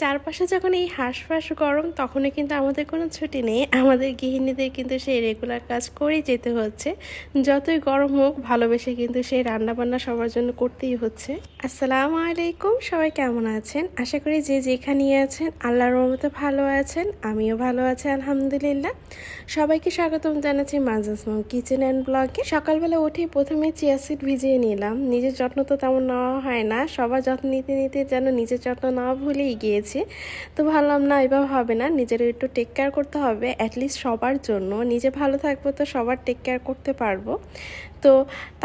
চারপাশে যখন এই হাঁসফাঁস গরম তখনই কিন্তু আমাদের কোনো ছুটি নেই। আমাদের গৃহিণীদের কিন্তু সেই রেগুলার কাজ করেই যেতে হচ্ছে। যতই গরম হোক, ভালোবেসে কিন্তু সেই রান্নাবান্না সবার জন্য করতেই হচ্ছে। আসসালামু আলাইকুম, সবাই কেমন আছেন? আশা করি যে যেখানেই আছেন, আল্লাহর রহমতে ভালো আছেন, আমিও ভালো আছি, আলহামদুলিল্লাহ। সবাইকে স্বাগতম জানাচ্ছি মাজাস মম কিচেন অ্যান্ড ব্লগে। সকালবেলা উঠে প্রথমে চিয়া ভিজিয়ে নিলাম। নিজের যত্ন তো তেমন নেওয়া হয় না। সবার যত্ন নিতে নিতে যেন নিজের যত্ন নেওয়া ভুলেই গিয়েছি। তো ভাবলাম, না, এভাবে হবে না। নিজের একটু টেক কেয়ার করতে হবে অ্যাটলিস্ট সবার জন্য। নিজে ভালো থাকব তো সবার টেক কেয়ার করতে পারব। তো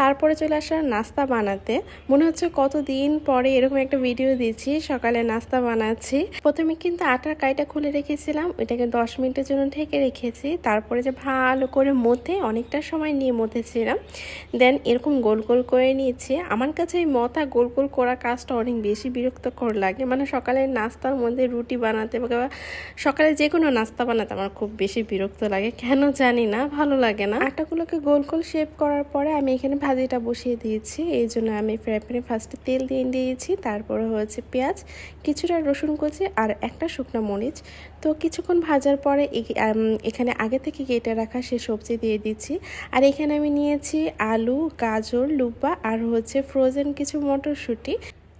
তারপরে চলে আসলাম নাস্তা বানাতে। মনে হচ্ছে কতদিন পরে এরকম একটা ভিডিও দিচ্ছি সকালে নাস্তা বানাচ্ছি। প্রথমে কিন্তু আটার কাইটা খুলে রেখেছিলাম ওইটাকে দশ মিনিটের জন্য ঢেকে রেখেছি। তারপরে যে ভালো করে মধ্যে অনেকটা সময় নিয়ে মধ্যেছিলাম। দেন এরকম গোল গোল করে নিয়েছি। আমার কাছে এই মতা গোল গোল করা কাজটা অনেক বেশি বিরক্তকর লাগে। মানে সকালের নাস্তার মধ্যে রুটি বানাতে বা সকালে যে কোনো নাস্তা বানাতে আমার খুব বেশি বিরক্ত লাগে। কেন জানি না, ভালো লাগে না। আটাগুলোকে গোল গোল শেপ করার পরে আমি এখানে ভাজিটা বসিয়ে দিয়েছি। এই জন্য আমি ফ্রাই প্যানে ফার্স্টে তেল দিয়ে দিয়েছি, তারপরে হয়েছে পেঁয়াজ, কিছুটা রসুন কুচি আর একটা শুকনো মরিচ। তো কিছুক্ষণ ভাজার পরে এখানে আগে থেকে কেটে রাখা সে সবজি দিয়ে দিচ্ছি। আর এখানে আমি নিয়েছি আলু, গাজর, লুপা আর হচ্ছে ফ্রোজেন কিছু মটরশুঁটি।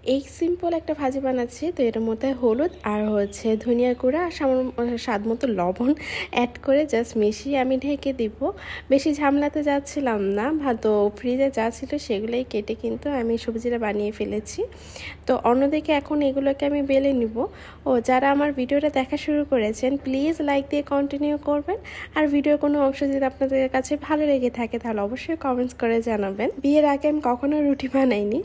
এই সিম্পল একটা ভাজি বানাচ্ছি, তো এর মধ্যে হলুদ আর হচ্ছে ধনিয়া গুঁড়া আর সামান্য স্বাদ মতো লবণ অ্যাড করে জাস্ট মিশিয়ে আমি ঢেকে দিব। বেশি ঝামলাতে যাচ্ছিলাম না তো ফ্রিজে যা ছিল সেগুলোই কেটে কিন্তু আমি সবজিটা বানিয়ে ফেলেছি। তো অন্যদিকে এখন এগুলোকে আমি বেলে নিব। ও, যারা আমার ভিডিওটা দেখা শুরু করেছেন প্লিজ লাইক দিয়ে কন্টিনিউ করবেন। আর ভিডিওর কোনো অংশ যদি আপনাদের কাছে ভালো লেগে থাকে, তাহলে অবশ্যই কমেন্টস করে জানাবেন। বিয়ের আগে আমি কখনো রুটি বানাইনি।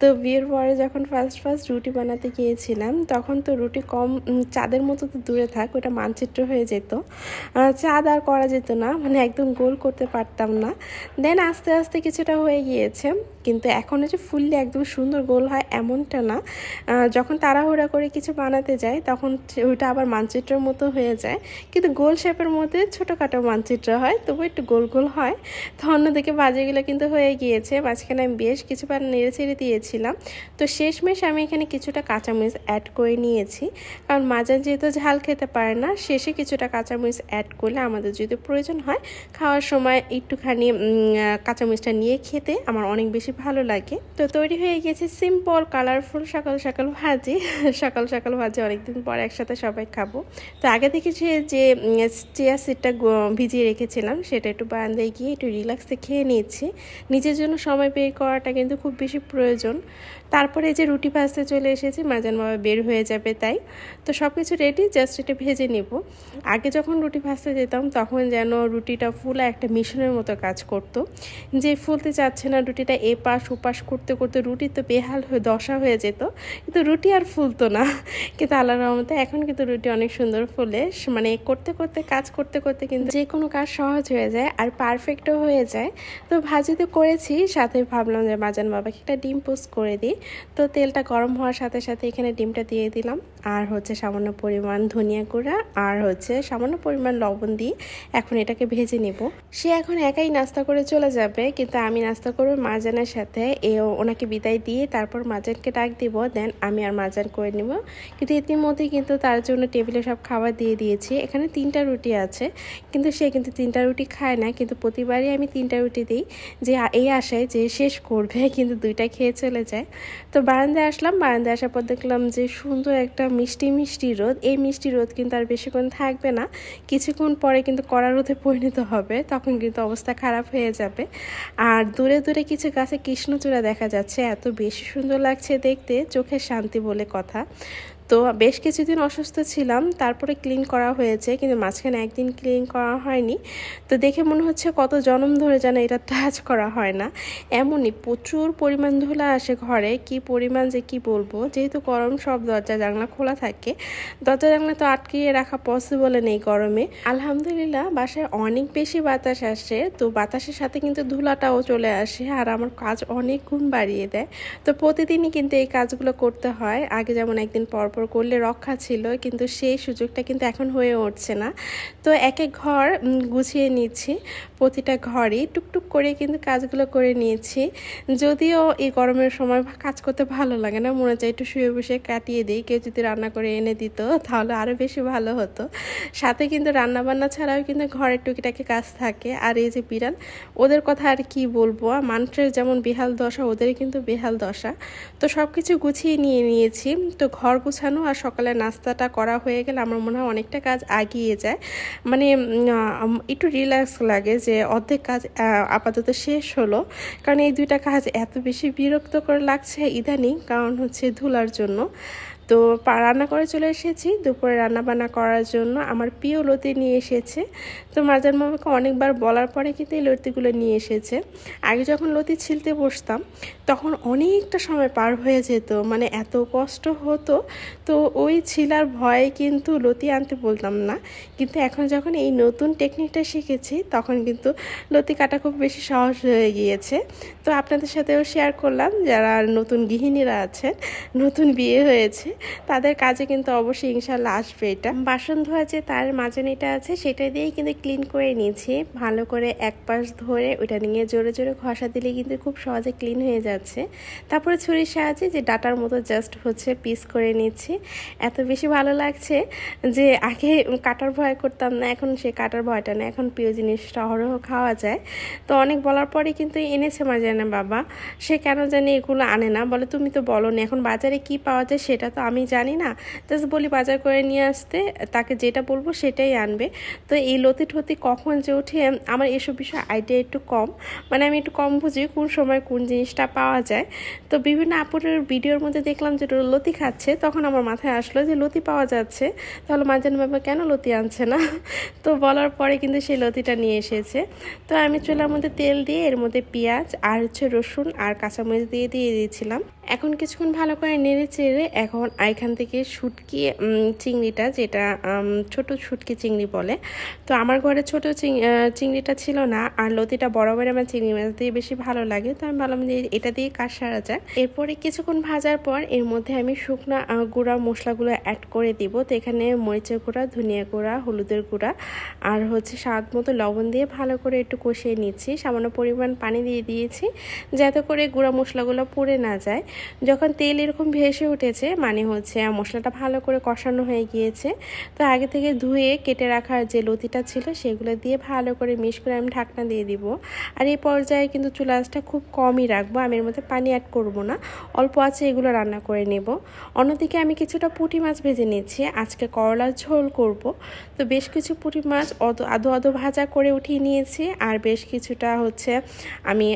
তো বিয়ের পরে যখন যখন ফার্স্ট ফার্স্ট রুটি বানাতে গিয়েছিলাম, তখন তো রুটি কম চাঁদের মতো তো দূরে থাক, ওটা মানচিত্র হয়ে যেত। চাঁদ আর করা যেত না মানে একদম গোল করতে পারতাম না। দেন আস্তে আস্তে কিছুটা হয়ে গিয়েছে। কিন্তু এখন যে ফুললি একদম সুন্দর গোল হয় এমনটা না। যখন তাড়াহুড়া করে কিছু বানাতে যায়, তখন ওইটা আবার মানচিত্রের মতো হয়ে যায়। কিন্তু গোল শেপের মধ্যে ছোটোখাটো মানচিত্র হয় তবু একটু গোল গোল হয়। তো অন্যদিকে বাজেগুলো কিন্তু হয়ে গিয়েছে, মাঝখানে আমি বেশ কিছুবার নেড়ে ছেড়ে দিয়েছিলাম। তো শেষমেশ আমি এখানে কিছুটা কাঁচামরিচ অ্যাড করে নিয়েছি। কারণ মাজা যেহেতু ঝাল খেতে পারে না, শেষে কিছুটা কাঁচামরিচ অ্যাড করলে আমাদের যদি প্রয়োজন হয়, খাওয়ার সময় একটুখানি কাঁচামরিচটা নিয়ে খেতে আমার অনেক বেশি ভালো লাগে। তো তৈরি হয়ে গেছে সিম্পল কালারফুল সকাল সকাল ভাজি। সকাল সকাল ভাজি, অনেকদিন পর একসাথে সবাই খাব। তো আগে থেকে যে চেয়ার সিটটা ভিজিয়ে রেখেছিলাম, সেটা একটু বারান্দায় গিয়ে একটু রিল্যাক্সে খেয়ে নিয়েছি। নিজের জন্য সময় বের করাটা কিন্তু খুব বেশি প্রয়োজন। তারপরে যে রুটি ভাজতে চলে এসেছি মাজান বাবা বের হয়ে যাবে তাই। তো সব কিছু রেডি জাস্ট এটা ভেজে নেব। আগে যখন রুটি ভাজতে যেতাম, তখন যেন রুটিটা ফুলা একটা মিশনের মতো কাজ করতো। যে ফুলতে চাচ্ছে না রুটিটা এপাশ ওপাশ করতে করতে রুটি তো বেহাল হয়ে, দশা হয়ে যেত। কিন্তু রুটি আর ফুলতো না। কিন্তু আল্লাহ রহমতে এখন কিন্তু রুটি অনেক সুন্দর ফুলে। মানে করতে করতে, কাজ করতে করতে কিন্তু যে কোনো কাজ সহজ হয়ে যায় আর পারফেক্টও হয়ে যায়। তো ভাজি তো করেছি, সাথে ভাবলাম যে মাজান বাবাকে একটা ডিম পোস্ট করে দিই। তো তেলটা গরম হওয়ার সাথে সাথে এখানে ডিমটা দিয়ে দিলাম। আর হচ্ছে সামান্য পরিমাণ ধনিয়া গুঁড়া, আর হচ্ছে সামান্য পরিমাণ লবণ দিয়ে এখন এটাকে ভেজে নেব। সে এখন একাই নাস্তা করে চলে যাবে, কিন্তু আমি নাস্তা করব মাজানের সাথে এ ওনাকে বিদায় দিয়ে তারপর মাজানকে ডাক দিব, দেন আমি আর মাজান করে নিব। কিন্তু ইতিমধ্যে কিন্তু তার জন্য টেবিলে সব খাবার দিয়ে দিয়েছি। এখানে তিনটা রুটি আছে, কিন্তু সে কিন্তু তিনটা রুটি খায় না। কিন্তু প্রতিবারই আমি তিনটা রুটি দিই, যে এই আশায় যে শেষ করবে, কিন্তু দুইটা খেয়ে চলে যায়। তো বারান্দায় আসলাম, বারান্দায় আসার পর দেখলাম যে সুন্দর একটা মিষ্টি মিষ্টি রোদ। এই মিষ্টি রোদ কিন্তু আর বেশিক্ষণ থাকবে না। কিছুক্ষণ পরে কিন্তু কড়া রোদে পরিণত হবে, তখন কিন্তু অবস্থা খারাপ হয়ে যাবে। আর দূরে দূরে কিছু গাছে কৃষ্ণচূড়া দেখা যাচ্ছে। এত বেশি সুন্দর লাগছে দেখতে চোখের শান্তি বলে কথা। তো বেশ কিছুদিন অসুস্থ ছিলাম, তারপরে ক্লিন করা হয়েছে, কিন্তু মাঝখানে একদিন ক্লিন করা হয়নি। তো দেখে মনে হচ্ছে কত জনম ধরে যেন এটা টাচ করা হয় না। এমনই প্রচুর পরিমাণ ধুলা আসে ঘরে, কি পরিমাণ যে কি বলব? যেহেতু গরম সব দরজা জানলা খোলা থাকে, দরজা জানলা তো আটকিয়ে রাখা পসিবল নেই গরমে। আলহামদুলিল্লাহ, বাসায় অনেক বেশি বাতাস আসে, তো বাতাসের সাথে কিন্তু ধুলাটাও চলে আসে, আর আমার কাজ অনেক গুণ বাড়িয়ে দেয়। তো প্রতিদিনই কিন্তু এই কাজগুলো করতে হয়। আগে যেমন একদিন পর তারপর করলে রক্ষা ছিল, কিন্তু সেই সুযোগটা কিন্তু এখন হয়ে উঠছে না। তো এক এক ঘর গুছিয়ে নিচ্ছি, প্রতিটা ঘরই টুকটুক করে কিন্তু কাজগুলো করে নিয়েছি। যদিও এই গরমের সময় কাজ করতে ভালো লাগে না, মনে চাই একটু শুয়ে বসে কাটিয়ে দিই, কেউ যদি রান্না করে এনে দিত, তাহলে আরও বেশি ভালো হতো। সাথে কিন্তু রান্না বান্না ছাড়াও কিন্তু ঘরের টুকিটাকি কাজ থাকে। আর এই যে বিড়াল, ওদের কথা আর কি বলব মানুষের যেমন বেহাল দশা, ওদেরই কিন্তু বেহাল দশা। তো সব কিছু গুছিয়ে নিয়ে নিয়েছি। তো ঘর গুছানো আর সকালে নাস্তাটা করা হয়ে গেলে আমার মনে হয় অনেকটা কাজ আগিয়ে যায়। মানে একটু রিল্যাক্স লাগে যে অর্ধেক কাজ আপাতত শেষ হলো। কারণ এই দুইটা কাজ এত বেশি বিরক্তকর লাগছে ইদানিং, কারণ হচ্ছে ধুলার জন্য। তো রান্না করে চলে এসেছি। দুপুরে রান্না বান্না করার জন্য আমার প্রিয় লতি নিয়ে এসেছে। তো মাজার মামাকে অনেকবার বলার পরে কিন্তু এই লতিগুলো নিয়ে এসেছে। আগে যখন লতি ছিলতে বসতাম, তখন অনেকটা সময় পার হয়ে যেত মানে এত কষ্ট হতো। তো ওই ছিলার ভয়ে কিন্তু লতি আনতে বলতাম না। কিন্তু এখন যখন এই নতুন টেকনিকটা শিখেছি, তখন কিন্তু লতি কাটা খুব বেশি সহজ হয়ে গিয়েছে। তো আপনাদের সাথেও শেয়ার করলাম, যারা নতুন গৃহিণীরা আছেন, নতুন বিয়ে হয়েছে তাদের কাজে কিন্তু অবশ্যই ইনশাল্লাহ আসবে এটা। বাসন ধোয়া যে তার মাজনিটা আছে, সেটা দিয়েই কিন্তু ক্লিন করে নিয়েছি। ভালো করে এক পাশ ধরে ওটা নিয়ে জোরে জোরে ঘষা দিলে কিন্তু খুব সহজে ক্লিন হয়ে যাচ্ছে। তারপরে ছুরির সাহায্যে যে ডাটার মতো জাস্ট হচ্ছে পিস করে নিচ্ছি। এত বেশি ভালো লাগছে যে আগে কাটার ভয় করতাম না, এখন সে কাটার ভয়টা না এখন প্রিয় জিনিসটা অহরহ খাওয়া যায়। তো অনেক বলার পরে কিন্তু এনেছে মাজানা বাবা। সে কেন জানি এগুলো আনে না। বলে, তুমি তো বলো না এখন বাজারে কি পাওয়া যায় সেটা তো আমি জানি না। জাস্ট বলি বাজার করে নিয়ে আসতে, তাকে যেটা বলব সেটাই আনবে। তো এই লতি ঠতি কখন যে ওঠে, আমার এসব বিষয়ে আইডিয়া একটু কম। মানে আমি একটু কম বুঝি কোন সময় কোন জিনিসটা পাওয়া যায়। তো বিভিন্ন আপুরের ভিডিওর মধ্যে দেখলাম যে লতি খাচ্ছে, তখন আমার মাথায় আসলো যে লতি পাওয়া যাচ্ছে। তাহলে মাজান বাবা কেন লতি আনছে না? তো বলার পরে কিন্তু সেই লতিটা নিয়ে এসেছে। তো আমি চুলার মধ্যে তেল দিয়ে এর মধ্যে পেঁয়াজ আর হচ্ছে রসুন আর কাঁচামরিচ দিয়ে দিয়ে দিয়েছিলাম। এখন কিছুক্ষণ ভালো করে নেড়ে চেড়ে এখন এখান থেকে শুটকি চিংড়িটা যেটা ছোট শুটকি চিংড়ি বলে। তো আমার ঘরে ছোট চিংড়িটা ছিল না, আর লতিটা বরাবর আমার চিংড়ি মাছ দিয়ে বেশি ভালো লাগে, তো আমি ভাবলাম যে এটা দিয়ে কাজ সারা যাক। এরপরে কিছুক্ষণ ভাজার পর এর মধ্যে আমি শুকনো গুঁড়া মশলাগুলো অ্যাড করে দিব। তো এখানে মরিচের গুঁড়া, ধনিয়া গুঁড়া, হলুদের গুঁড়া, আর হচ্ছে স্বাদ মতো লবণ দিয়ে ভালো করে একটু কষিয়ে নিচ্ছি। সামান্য পরিমাণ পানি দিয়ে দিয়েছি, যাতে করে গুঁড়া মশলাগুলো পুড়ে না যায়। যখন তেল এরকম ভেসে উঠেছে মানে হচ্ছে মশলাটা ভালো করে কষানো হয়ে গিয়েছে। তো আগে থেকে ধুয়ে কেটে রাখার যে লতিটা ছিল সেগুলো দিয়ে ভালো করে মিশ করে আমি ঢাকনা দিয়ে দিব। আর এই পর্যায়ে কিন্তু চুলা খুব কমই রাখব, আমি এর মধ্যে পানি অ্যাড করব না। অল্প আছে এগুলো রান্না করে নেব। অন্যদিকে আমি কিছুটা পুঁটি মাছ ভেজে নিচ্ছি। আজকে করলার ঝোল করব। তো বেশ কিছু পুঁটি মাছ আদো আদো ভাজা করে উঠিয়ে নিয়েছি। আর বেশ কিছুটা হচ্ছে আমি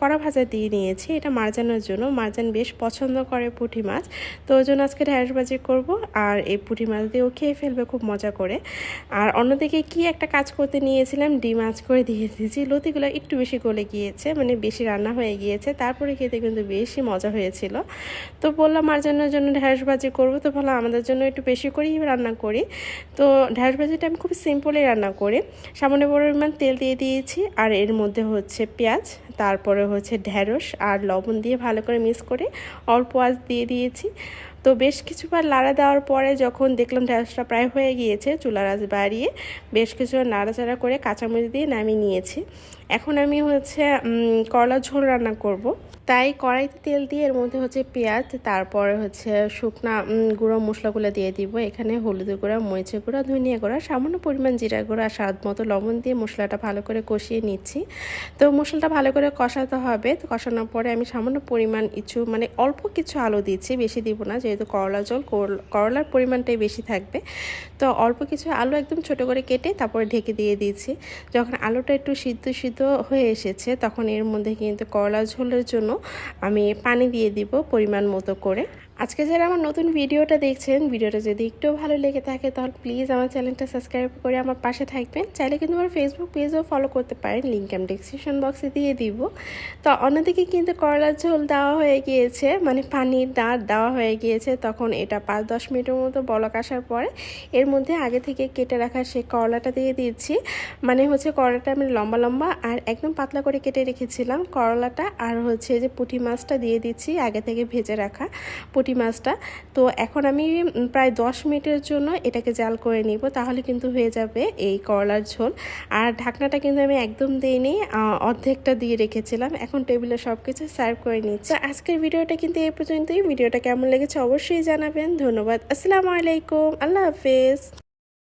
কড়া ভাজা দিয়ে নিয়েছি। এটা মারজানোর জন্য। মারজান বেশ পছন্দ করে পুঁটি মাছ। তো জন্য আজকে ঢ্যাঁড়স ভাজি করব আর এই পুঁটি মাছ দিয়েও খেয়ে ফেলবে খুব মজা করে। আর অন্যদিকে কি একটা কাজ করতে নিয়েছিলাম, ডিম আঁচ করে দিয়ে দিয়েছি। লতিগুলো একটু বেশি গলে গিয়েছে মানে বেশি রান্না হয়ে গিয়েছে। তারপরে খেতে কিন্তু বেশি মজা হয়েছিল। তো বললাম মারজানোর জন্য ঢ্যাঁড়স ভাজি করব? তো ভালো আমাদের জন্য একটু বেশি করেই রান্না করি। তো ঢ্যাঁড়স ভাজিটা আমি খুব সিম্পলই রান্না করি। সামান্য পরিমাণ তেল দিয়ে দিয়েছি আর এর মধ্যে হচ্ছে পেঁয়াজ, তারপরে হচ্ছে ঢ্যাঁড়স আর লবণ দিয়ে ভালো করে মিক্স করে অল্প আঁচ দিয়ে দিয়েছি। তো বেশ কিছুবার লাড়া দেওয়ার পরে যখন দেখলাম ঢ্যাঁড়সটা প্রায় হয়ে গিয়েছে, চুলার আঁচ বাড়িয়ে বেশ কিছু নাড়াচাড়া করে কাঁচামরিচ দিয়ে নামিয়ে নিয়েছি। এখন আমি হচ্ছে উম, করলার ঝোল রান্না করব। তাই কড়াইতে তেল দিয়ে এর মধ্যে হচ্ছে পেঁয়াজ তারপরে হচ্ছে শুকনা গুঁড়ো মশলাগুলো দিয়ে দিব। এখানে হলুদের গুঁড়া মরিচের গুঁড়া ধনিয়া গুঁড়া সামান্য পরিমাণ জিরা গুঁড়া স্বাদ মতো লবণ দিয়ে মশলাটা ভালো করে কষিয়ে নিচ্ছি। তো মশলাটা ভালো করে কষাতে হবে। তো কষানোর পরে আমি সামান্য পরিমাণ কিছু মানে অল্প কিছু আলু দিচ্ছি বেশি দিব না যেহেতু করলা জল করল- করলার পরিমাণটাই বেশি থাকবে। তো অল্প কিছু আলু একদম ছোট করে কেটে তারপরে ঢেকে দিয়ে দিয়েছি যখন আলুটা একটু সিদ্ধ সিদ্ধ হয়ে এসেছে, তখন এর মধ্যে কিন্তু করলা ঝোলের জন্য আমি পানি দিয়ে দিব পরিমাণ মতো করে। আজকে যারা আমার নতুন ভিডিওটা দেখছেন, ভিডিওটা যদি একটু ভালো লেগে থাকে, তাহলে প্লিজ আমার চ্যানেলটা সাবস্ক্রাইব করে আমার পাশে থাকবেন। চাইলে কিন্তু আমার ফেসবুক পেজও ফলো করতে পারেন লিঙ্ক আমি ডিসক্রিপশন বক্সে দিয়ে দিব। তো অন্যদিকে কিন্তু করলার ঝোল দেওয়া হয়ে গিয়েছে মানে পানির দাঁড় দেওয়া হয়ে গিয়েছে। তখন এটা পাঁচ দশ মিনিটের মতো বলক আসার পরে এর মধ্যে আগে থেকে কেটে রাখা সেই করলাটা দিয়ে দিচ্ছি। মানে হচ্ছে করলাটা আমি লম্বা লম্বা আর একদম পাতলা করে কেটে রেখেছিলাম করলাটা। আর হচ্ছে যে পুঁটি মাছটা দিয়ে দিচ্ছি, আগে থেকে ভেজে রাখা পুঁটি মাছটা। তো এখন আমি প্রায় দশ মিনিটের জন্য এটাকে জাল করে নিব, তাহলে কিন্তু হয়ে যাবে এই করলার ঝোল। আর ঢাকনাটা কিন্তু আমি একদম দিইনি অর্ধেকটা দিয়ে রেখেছিলাম। এখন টেবিলে সব কিছু সার্ভ করে নিচ্ছি। আজকের ভিডিওটা কিন্তু এই পর্যন্তই। ভিডিওটা কেমন লেগেছে অবশ্যই জানাবেন। ধন্যবাদ। আসসালামু আলাইকুম। আল্লাহ হাফেজ।